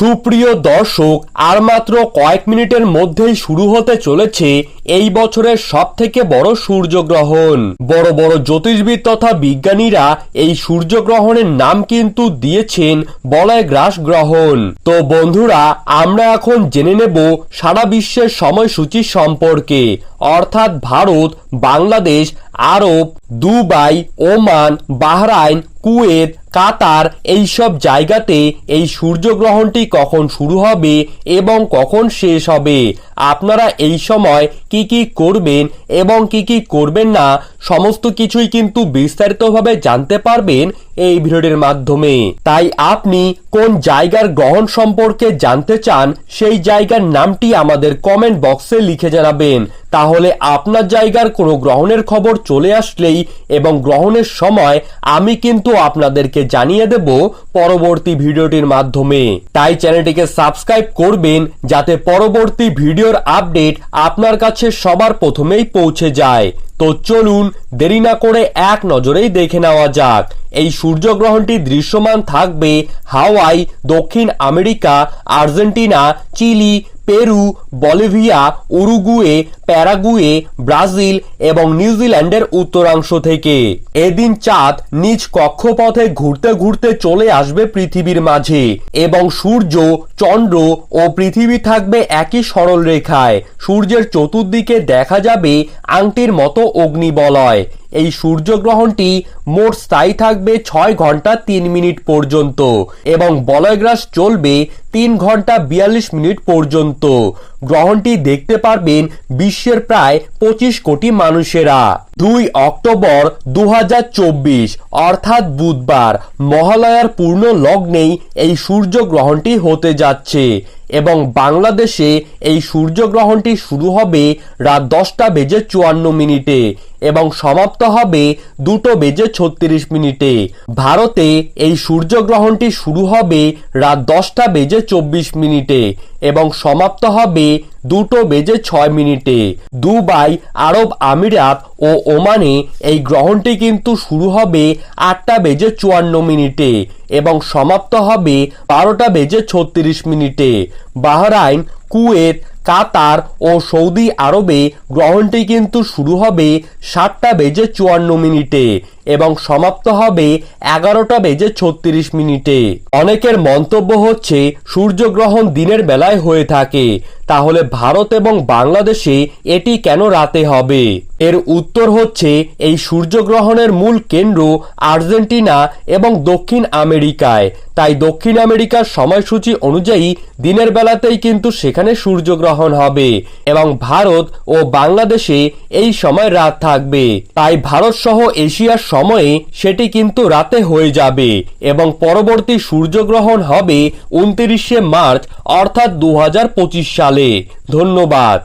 সুপ্রিয় দর্শক আর মাত্র কয়েক মিনিটের মধ্যেই শুরু হতে চলেছে এই বছরের সব থেকে বড় সূর্যগ্রহণ। বড় বড় জ্যোতিষবিদ তথা বিজ্ঞানীরা এই সূর্যগ্রহণের নাম কিন্তু দিয়েছেন বলয় গ্রাস গ্রহণ। তো বন্ধুরা, আমরা এখন জেনে নেব সারা বিশ্বের সময়সূচি সম্পর্কে। অর্থাৎ Bharat, Bangladesh, Arab, Dubai, Oman, Bahrain, Kuwait, Qatar এই সব জায়গাতে এই সূর্যগ্রহণটি কখন শুরু হবে এবং কখন শেষ হবে? আপনারা এই সময় কি কি করবেন এবং কি কি করবেন না, সমস্ত কিছুই কিন্তু বিস্তারিতভাবে জানতে পারবেন এই ভিডিওটির মাধ্যমে। তাই আপনি কোন জায়গার গ্রহণ সম্পর্কে জানতে চান, সেই জায়গার নামটি আমাদের কমেন্ট বক্সে লিখে জানাবেন। তাহলে আপনার জায়গার কোনো গ্রহণের খবর চলে আসলেই এবং গ্রহণের সময় আমি কিন্তু আপনাদেরকে জানিয়ে দেব পরবর্তী ভিডিওটির মাধ্যমে। তাই চ্যানেলটিকে সাবস্ক্রাইব করবেন যাতে পরবর্তী ভিডিওর আপডেট আপনার কাছে সবার প্রথমেই পৌঁছে যায়। তো চলুন দেরি না করে এক নজরেই দেখে নেওয়া যাক। এই সূর্যগ্রহণটি দৃশ্যমান থাকবে হাওয়াই, দক্ষিণ America, Argentina, Chile, Peru Bolivia, Uruguay, Paraguay, Brazil এবং নিউজিল্যান্ডের উত্তরাংশ থেকে। এদিন চাঁদ নিজ কক্ষপথে ঘুরতে ঘুরতে চলে আসবে পৃথিবীর মাঝে এবং সূর্য, চন্দ্র ও পৃথিবী থাকবে একই সরল রেখায় সূর্যের চতুর্দিকে দেখা যাবে আংটির মতো অগ্নিবলয়। এই সূর্যগ্রহণটি মোট স্থায়ী থাকবে ছয় ঘণ্টা তিন মিনিট পর্যন্ত এবং বলয়গ্রাস চলবে তিন ঘণ্টা বিয়াল্লিশ মিনিট পর্যন্ত। গ্রহণটি দেখতে পারবেন বিশ্বের প্রায় পঁচিশ কোটি মানুষেরা। দুই অক্টোবর দু হাজার চব্বিশ, অর্থাৎ বুধবার, মহালয়ার পূর্ণ লগ্নেই এই সূর্য গ্রহণটি হতে যাচ্ছে। এবং বাংলাদেশে এই সূর্যগ্রহণটি শুরু হবে রাত দশটা বেজে চুয়ান্ন মিনিটে এবং সমাপ্ত হবে দুটো বেজে ছত্রিশ মিনিটে। ভারতে এই সূর্যগ্রহণটি শুরু হবে রাত দশটা বেজে চব্বিশ মিনিটে এবং সমাপ্ত হবে দুটো বেজে ছয় মিনিটে। দুবাই, আরব আমিরাত ও ওমানে এই গ্রহণটি কিন্তু শুরু হবে আটটা বেজে চুয়ান্ন মিনিটে এবং সমাপ্ত হবে বারোটা বেজে ছত্রিশ মিনিটে। বাহরাইন, কুয়েত, কাতার ও সৌদি আরবে গ্রহণটি কিন্তু শুরু হবে সাতটা বেজে চুয়ান্ন মিনিটে এবং সমাপ্ত হবে এগারোটা বেজে ছত্রিশ মিনিটে। অনেকের মন্তব্য হচ্ছে, সূর্যগ্রহণ দিনের বেলায় হয়ে থাকে। তাহলে ভারত এবং বাংলাদেশে এটি কেন রাতে হবে? এর উত্তর হচ্ছে, এই সূর্যগ্রহণের মূল কেন্দ্র আর্জেন্টিনা এবং দক্ষিণ আমেরিকায়। তাই দক্ষিণ আমেরিকার সময়সূচি অনুযায়ী দিনের বেলাতেই কিন্তু সেখানে সূর্যগ্রহণ হবে এবং ভারত ও বাংলাদেশে এই সময় রাত থাকবে। তাই ভারত সহ এশিয়ার সময়ে সেটি কিন্তু রাতে হয়ে যাবে এবং পরবর্তী সূর্যগ্রহণ হবে উনত্রিশে মার্চ, অর্থাৎ দু সালে। ধন্যবাদ।